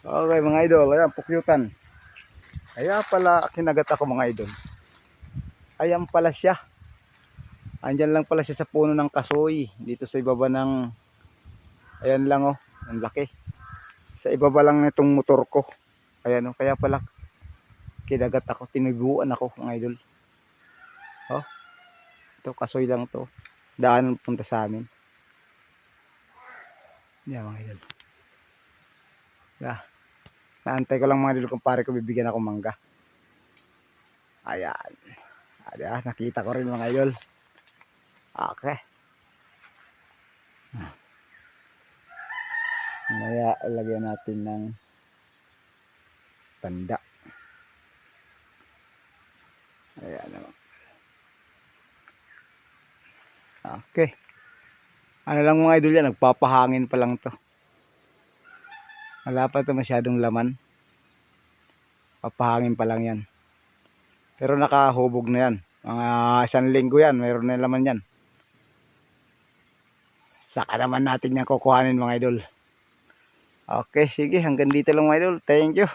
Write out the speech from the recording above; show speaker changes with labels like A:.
A: Okay mga idol, ayan, pukyutan. Kaya pala kinagat ako mga idol. Ayan pala siya. Andyan lang pala siya sa puno ng kasoy. Dito sa ibaba ng, ayan lang oh, ang laki. Sa ibaba lang nitong motor ko. Ayan oh, kaya pala kinagat ako, tiniguan ako mga idol. Oh, ito kasoy lang to. Daan punta sa amin. Yan mga idol. Yeah. Naantay ko lang mga idol kung pare ko bibigyan ako mangga. Ayan. Ayan, nakita ko rin mga idol. Okay. Maya lagyan natin ng tanda. Ayan naman. Okay. Ano lang mga idol yan, nagpapahangin pa lang to. Wala pa to masyadong laman. Papahangin pa lang yan. Pero nakahubog na yan. Mga isang linggo yan, mayroon na laman yan. Saka naman natin yan kukuhanin mga idol. Okay, sige. Hanggang dito lang mga idol. Thank you.